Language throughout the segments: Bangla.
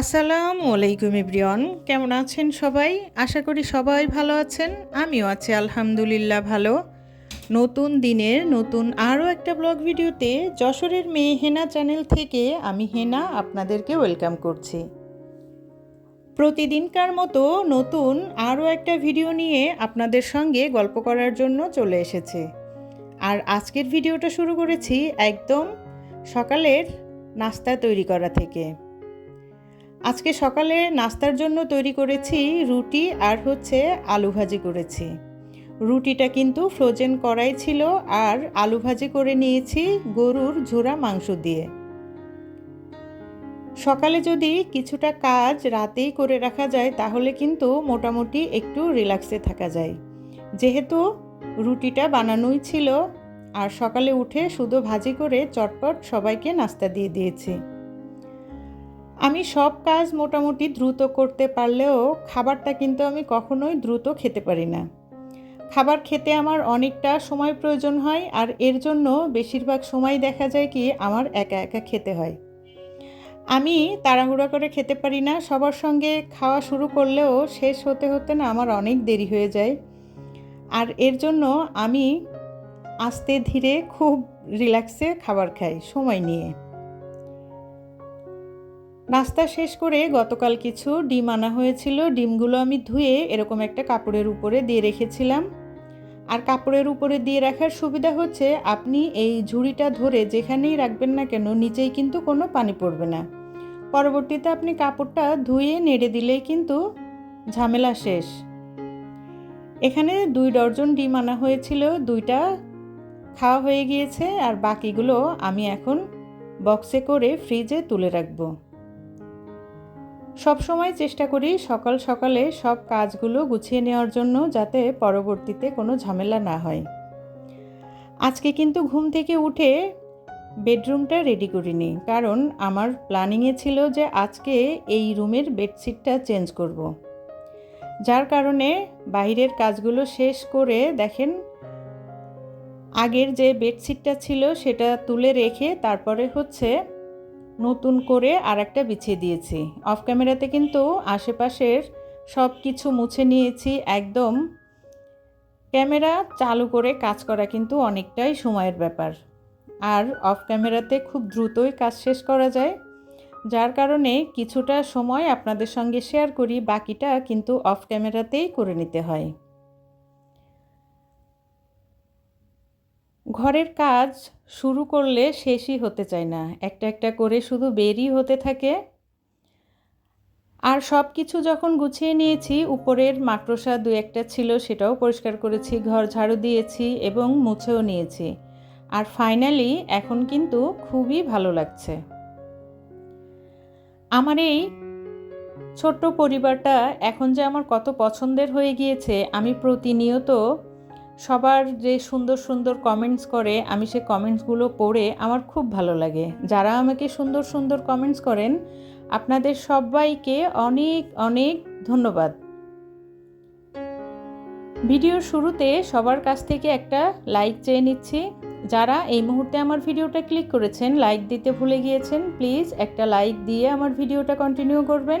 আসসালামু আলাইকুম ইব্রিয়ন কেমন আছেন সবাই? আশা করি সবাই ভালো আছেন, আমিও আছি আলহামদুলিল্লাহ ভালো। নতুন দিনের নতুন আরও একটা ব্লগ ভিডিওতে যশোরের মেয়ে হেনা চ্যানেল থেকে আমি হেনা আপনাদেরকে ওয়েলকাম করছি। প্রতিদিনকার মতো নতুন আরও একটা ভিডিও নিয়ে আপনাদের সঙ্গে গল্প করার জন্য চলে এসেছে। আর আজকের ভিডিওটা শুরু করেছি একদম সকালের নাস্তা তৈরি করা থেকে। আজকে সকালে নাস্তার জন্য তৈরি করেছি রুটি আর হচ্ছে আলু ভাজি করেছি। রুটিটা কিন্তু ফ্রোজেন করাই ছিল আর আলু ভাজি করে নিয়েছি গরুর ঝোড়া মাংস দিয়ে। সকালে যদি কিছুটা কাজ রাতেই করে রাখা যায় তাহলে কিন্তু মোটামুটি একটু রিল্যাক্সে থাকা যায়। যেহেতু রুটিটা বানানোই ছিল, আর সকালে উঠে শুধু ভাজি করে চটপট সবাইকে নাস্তা দিয়ে দিয়েছি। আমি সব কাজ মোটামুটি দ্রুত করতে পারলেও খাবারটা কিন্তু আমি কখনোই দ্রুত খেতে পারি না। খাবার খেতে আমার অনেকটা সময় প্রয়োজন হয় আর এর জন্য বেশিরভাগ সময় দেখা যায় কি আমার একা একা খেতে হয়। আমি তাড়াহুড়া করে খেতে পারি না, সবার সঙ্গে খাওয়া শুরু করলেও শেষ হতে হতে না আমার অনেক দেরি হয়ে যায়। আর এর জন্য আমি আস্তে ধীরে খুব রিল্যাক্সে খাবার খাই, সময় নিয়ে। নাস্তা শেষ করে গতকাল কিছু ডিম আনা হয়েছিল। ডিমগুলো আমি ধুয়ে এরকম একটা কাপড়ের উপরে দিয়ে রেখেছিলাম। আর কাপড়ের উপরে দিয়ে রাখার সুবিধা হচ্ছে, আপনি এই ঝুড়িটা ধরে যেখানেই রাখবেন না কেন, নিচেই কিন্তু কোনো পানি পড়বে না। পরবর্তীতে আপনি কাপড়টা ধুয়ে নেড়ে দিলেই কিন্তু ঝামেলা শেষ। এখানে দুই ডর্জন ডিম আনা হয়েছিল, দুইটা খাওয়া হয়ে গিয়েছে, আর বাকিগুলো আমি এখন বক্সে করে ফ্রিজে তুলে রাখব। সব সময় চেষ্টা করি সকাল সকালে সব কাজগুলো গুছিয়ে নেওয়ার জন্য যাতে পরবর্তীতে কোনো ঝামেলা না হয় আজকে কিন্তু ঘুম থেকে উঠে বেডরুমটা রেডি করিনি, কারণ আমার প্ল্যানিংয়ে ছিল যে আজকে এই রুমের বেডশিটটা চেঞ্জ করব। যার কারণে বাইরের কাজগুলো শেষ করে দেখেন, আগের যে বেডশিটটা ছিল সেটা তুলে রেখে তারপরে হচ্ছে নতুন করে আর একটা বিছিয়ে দিয়েছি। অফ ক্যামেরাতে কিন্তু আশেপাশের সব কিছু মুছে নিয়েছি একদম। ক্যামেরা চালু করে কাজ করা কিন্তু অনেকটাই সময়ের ব্যাপার। আর অফ ক্যামেরাতে খুব দ্রুতই কাজ শেষ করা যায়। যার কারণে কিছুটা সময় আপনাদের সঙ্গে শেয়ার করি, বাকিটা কিন্তু অফ ক্যামেরাতেই করে নিতে হয়। ঘরের কাজ শুরু করলে শেষই হতে চায় না। একটা একটা করে শুধু বেরই হতে থাকে। আর সব কিছু যখন গুছিয়ে নিয়েছি, উপরের মাকড়সা দু একটা ছিল, সেটাও পরিষ্কার করেছি, ঘর ঝাড়ু দিয়েছি এবং মুছেও নিয়েছি। আর ফাইনালি এখন কিন্তু খুবই ভালো লাগছে। আমার এই ছোট্ট পরিবারটা এখন যে আমার কত পছন্দের হয়ে গিয়েছে, আমি প্রতিনিয়ত সবার যে সুন্দর সুন্দর কমেন্টস করে, আমি সে কমেন্টসগুলো পড়ে আমার খুব ভালো লাগে। যারা আমাকে সুন্দর সুন্দর কমেন্টস করেন, আপনাদের সবাইকে অনেক অনেক ধন্যবাদ। ভিডিওর শুরুতে সবার কাছ থেকে একটা লাইক চেয়ে নিচ্ছি। যারা এই মুহূর্তে আমার ভিডিওটা ক্লিক করেছেন লাইক দিতে ভুলে গিয়েছেন প্লিজ একটা লাইক দিয়ে আমার ভিডিওটা কন্টিনিউ করবেন।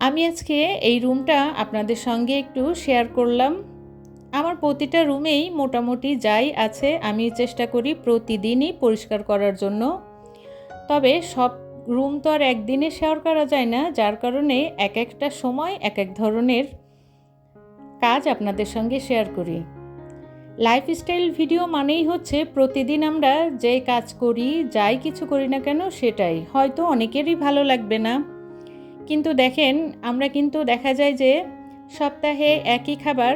আমি আজকে এই রুমটা আপনাদের সঙ্গে একটু শেয়ার করলাম। আমার প্রতিটা রুমেই মোটামুটি যাই আছে, আমি চেষ্টা করি প্রতিদিনই পরিষ্কার করার জন্য। তবে সব রুম তো আর একদিনে শেয়ার করা যায় না, যার কারণে এক একটা সময় এক এক ধরনের কাজ আপনাদের সঙ্গে শেয়ার করি। লাইফস্টাইল ভিডিও মানেই হচ্ছে প্রতিদিন আমরা যে কাজ করি, যাই কিছু করি না কেন সেটাই। হয়তো অনেকেরই ভালো লাগবে না। কিন্তু দেখেন, আমরা কিন্তু দেখা যায় যে সপ্তাহে একই খাবার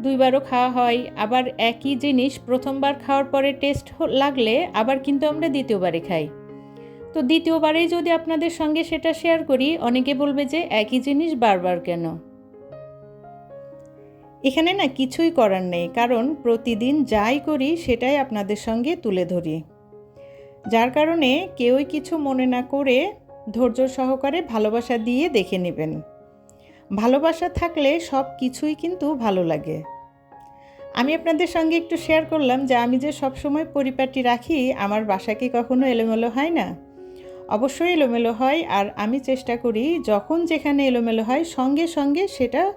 দুইবারও খাওয়া হয়, আবার একই জিনিস প্রথমবার খাওয়ার পরে টেস্ট লাগলে আবার কিন্তু আমরা দ্বিতীয়বারে খাই। তো দ্বিতীয়বারেই যদি আপনাদের সঙ্গে সেটা শেয়ার করি, অনেকে বলবে যে একই জিনিস বারবার কেন? এখানে না কিছুই করার নেই, কারণ প্রতিদিন যাই করি সেটাই আপনাদের সঙ্গে তুলে ধরি। যার কারণে কেউই কিছু মনে না করে ধৈর্য সহকারে ভালোবাসা দিয়ে দেখে নেবেন। ভালোবাসা থাকলে সব কিছুই কিন্তু ভালো লাগে। আমি আপনাদের সঙ্গে একটু শেয়ার করলাম যে আমি যে সবসময় পরিপাটি রাখি, আমার বাসা কি কখনো এলোমেলো হয় না? অবশ্যই এলোমেলো হয় আর আমি চেষ্টা করি যখন যেখানে এলোমেলো হয় সঙ্গে সঙ্গে সেটা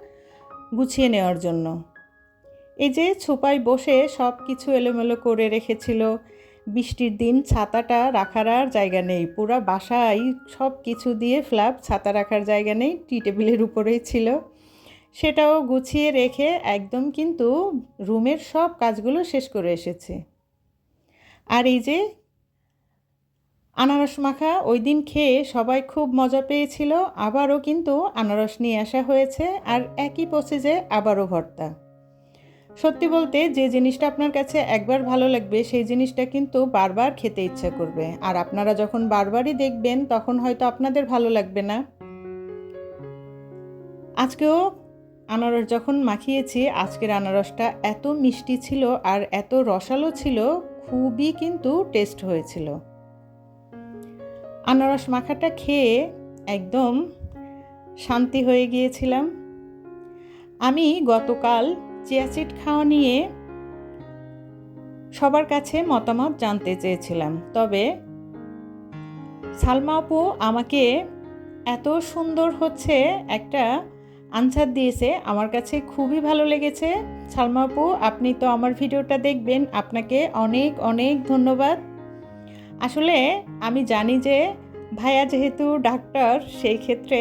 গুছিয়ে নেওয়ার জন্য। এই যে ছোপায় বসে সব কিছু এলোমেলো করে রেখেছিল বৃষ্টির দিন ছাতাটা রাখার আর জায়গা নেই। পুরো বাসায় সব কিছু দিয়ে ফ্ল্যাপ, ছাতা রাখার জায়গা নেই, টি টেবিলের উপরেই ছিল। সেটাও গুছিয়ে রেখে একদম কিন্তু রুমের সব কাজগুলো শেষ করে এসেছে। আর এই যে আনারস মাখা, ওই দিন খেয়ে সবাই খুব মজা পেয়েছিল। আবারও কিন্তু আনারস নিয়ে আসা হয়েছে। আর একই প্রসেসে আবারও ভর্তা। সত্যি বলতে যে জিনিসটা আপনার কাছে একবার ভালো লাগবে, সেই জিনিসটা কিন্তু বারবার খেতে ইচ্ছা করবে। আর আপনারা যখন বারবারই দেখবেন, তখন হয়তো আপনাদের ভালো লাগবে না। আজকেও আনারস যখন মাখিয়েছি, আজকের আনারসটা এত মিষ্টি ছিল আর এত রসালো ছিল, খুবই কিন্তু টেস্ট হয়েছিল। আনারস মাখাটা খেয়ে একদম শান্তি হয়ে গিয়েছিলাম। আমি গতকাল চিয়াচিট খাওয়া নিয়ে সবার কাছে মতামত জানতে চেয়েছিলাম। তবে সালমা আপু আমাকে এত সুন্দর হচ্ছে একটা আনসার দিয়েছে, আমার কাছে খুবই ভালো লেগেছে। সালমা আপু, আপনি তো আমার ভিডিওটা দেখবেন, আপনাকে অনেক অনেক ধন্যবাদ। আসলে আমি জানি যে ভাইয়া যেহেতু ডাক্তার, সেই ক্ষেত্রে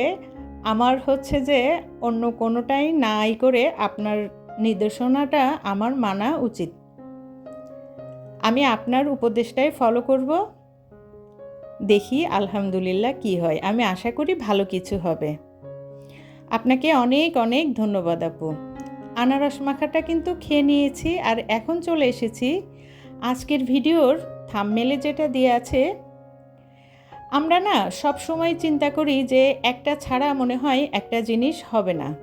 আমার হচ্ছে যে অন্য কোনোটাই নাই করে আপনার নির্দেশনাটা আমার মানা উচিত। আমি আপনার উপদেশটাই ফলো করব। দেখি আলহামদুলিল্লাহ কি হয়। আমি আশা করি ভালো কিছু হবে। আপনাকে অনেক অনেক ধন্যবাদ আপু। আনারস মাখাটা কিন্তু খেয়ে নিয়েছি আর এখন চলে এসেছি আজকের ভিডিওর থামমেলে যেটা দিয়ে আছে। আমরা না সব সময় চিন্তা করি যে একটা ছাড়া মনে হয় একটা জিনিস হবে না।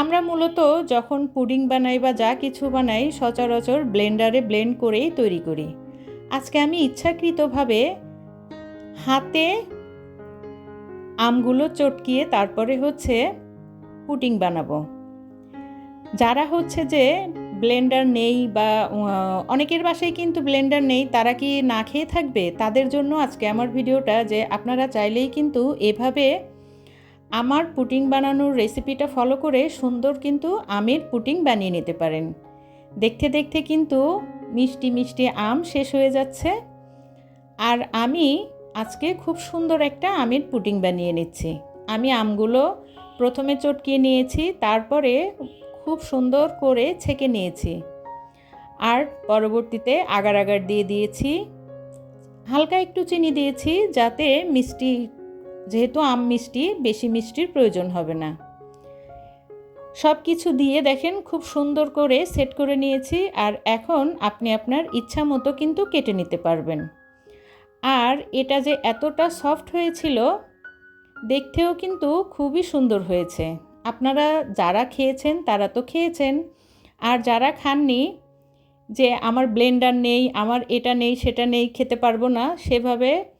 আমরা মূলত যখন পুডিং বানাই বা যা কিছু বানাই সচরাচর ব্লেন্ডারে ব্লেন্ড করেই তৈরি করি। আজকে আমি ইচ্ছাকৃতভাবে হাতে আমগুলো চটকিয়ে তারপরে হচ্ছে পুটিং বানাবো। যারা হচ্ছে যে ব্লেন্ডার নেই বা অনেকের বাসায় কিন্তু ব্লেন্ডার নেই, তারা কি না খেয়ে থাকবে? তাদের জন্য আজকে আমার ভিডিওটা যে আপনারা চাইলেই কিন্তু এভাবে আমার পুটিং বানানোর রেসিপিটা ফলো করে সুন্দর কিন্তু আমের পুটিং বানিয়ে নিতে পারেন। দেখতে দেখতে কিন্তু মিষ্টি মিষ্টি আম শেষ হয়ে যাচ্ছে। আর আমি আজকে খুব সুন্দর একটা আমের পুটিং বানিয়ে নিচ্ছি। আমি আমগুলো প্রথমে চটকিয়ে নিয়েছি, তারপরে খুব সুন্দর করে ছেঁকে নিয়েছি। আর পরবর্তীতে আগার আগার দিয়ে দিয়েছি। হালকা একটু চিনি দিয়েছি যাতে মিষ্টি যেহেতু আম মিষ্টি, বেশি মিষ্টির প্রয়োজন হবে না। সব কিছু দিয়ে দেখেন খুব সুন্দর করে সেট করে নিয়েছি আর এখন আপনি আপনার ইচ্ছা মতো কিন্তু কেটে নিতে পারবেন। আর এটা যে এতটা সফট হয়েছিল, দেখতেও কিন্তু খুবই সুন্দর হয়েছে। আপনারা যারা খেয়েছেন তারা তো খেয়েছেন। আর যারা খাননি, যে আমার ব্লেন্ডার নেই, আমার এটা নেই, সেটা নেই, খেতে পারব না, সেভাবে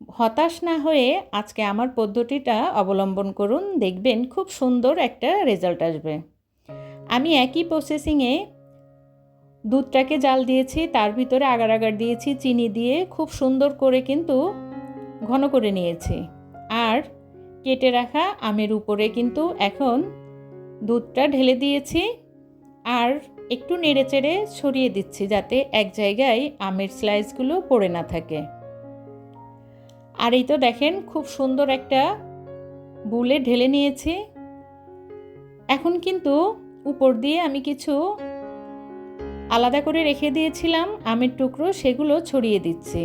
হতাশ না হয়ে আজকে আমার পদ্ধতিটা অবলম্বন করুন, দেখবেন খুব সুন্দর একটা রেজাল্ট আসবে। আমি একই প্রসেসিংয়ে দুধটাকে জাল দিয়েছি, তার ভিতরে আগার আগার দিয়েছি, চিনি দিয়ে খুব সুন্দর করে কিন্তু ঘন করে নিয়েছি। আর কেটে রাখা আমের উপরে কিন্তু এখন দুধটা ঢেলে দিয়েছি আর একটু নেড়ে চেড়ে ছড়িয়ে দিচ্ছি যাতে এক জায়গায় আমের স্লাইসগুলো পড়ে না থাকে। আর এই তো দেখেন খুব সুন্দর একটা বুলে ঢেলে নিয়েছি। এখন কিন্তু উপর দিয়ে আমি কিছু আলাদা করে রেখে দিয়েছিলাম আমের টুকরো, সেগুলো ছড়িয়ে দিচ্ছি।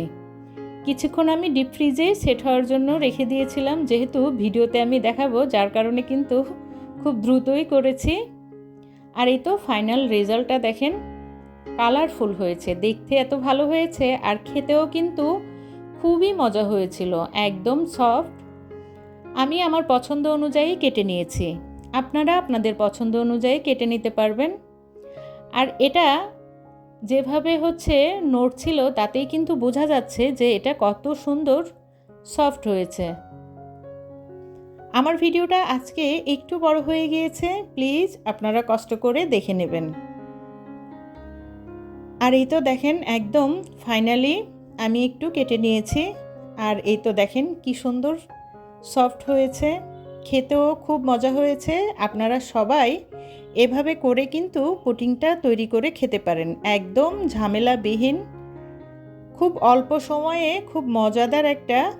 কিছুক্ষণ আমি ডিপ ফ্রিজে সেট হওয়ার জন্য রেখে দিয়েছিলাম, যেহেতু ভিডিওতে আমি দেখাবো, যার কারণে কিন্তু খুব দ্রুতই করেছি। আর এই তো ফাইনাল রেজাল্টটা দেখেন, কালারফুল হয়েছে, দেখতে এত ভালো হয়েছে, আর খেতেও কিন্তু খুবই মজা হয়েছিল, একদম সফট। আমি আমার পছন্দ অনুযায়ী কেটে নিয়েছি। আপনারা আপনাদের পছন্দ অনুযায়ী কেটে নিতে পারবেন। আর এটা যেভাবে হচ্ছে নড়ছিল তাতেই কিন্তু বোঝা যাচ্ছে যে এটা কত সুন্দর সফট হয়েছে। আমার ভিডিওটা আজকে একটু বড় হয়ে গিয়েছে, প্লিজ আপনারা কষ্ট করে দেখে নেবেন। আর এই তো দেখেন, একদম ফাইনালি আমি একটু কেটে নিয়েছি। আর এই তো দেখেন কি সুন্দর সফট হয়েছে। খেতেও খুব মজা হয়েছে। আপনারা সবাই এভাবে করে কিন্তু পুটিংটা তৈরি করে খেতে পারেন। একদম ঝামেলাবিহীন, খুব অল্প সময়ে খুব মজাদার একটা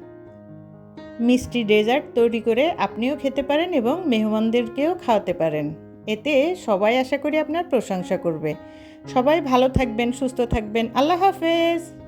মিষ্টি ডেজার্ট তৈরি করে আপনিও খেতে পারেন এবং মেহমানদেরকেও খাওয়াতে পারেন। এতে সবাই আশা করি আপনার প্রশংসা করবে। সবাই ভালো থাকবেন, সুস্থ থাকবেন। আল্লাহ হাফেজ।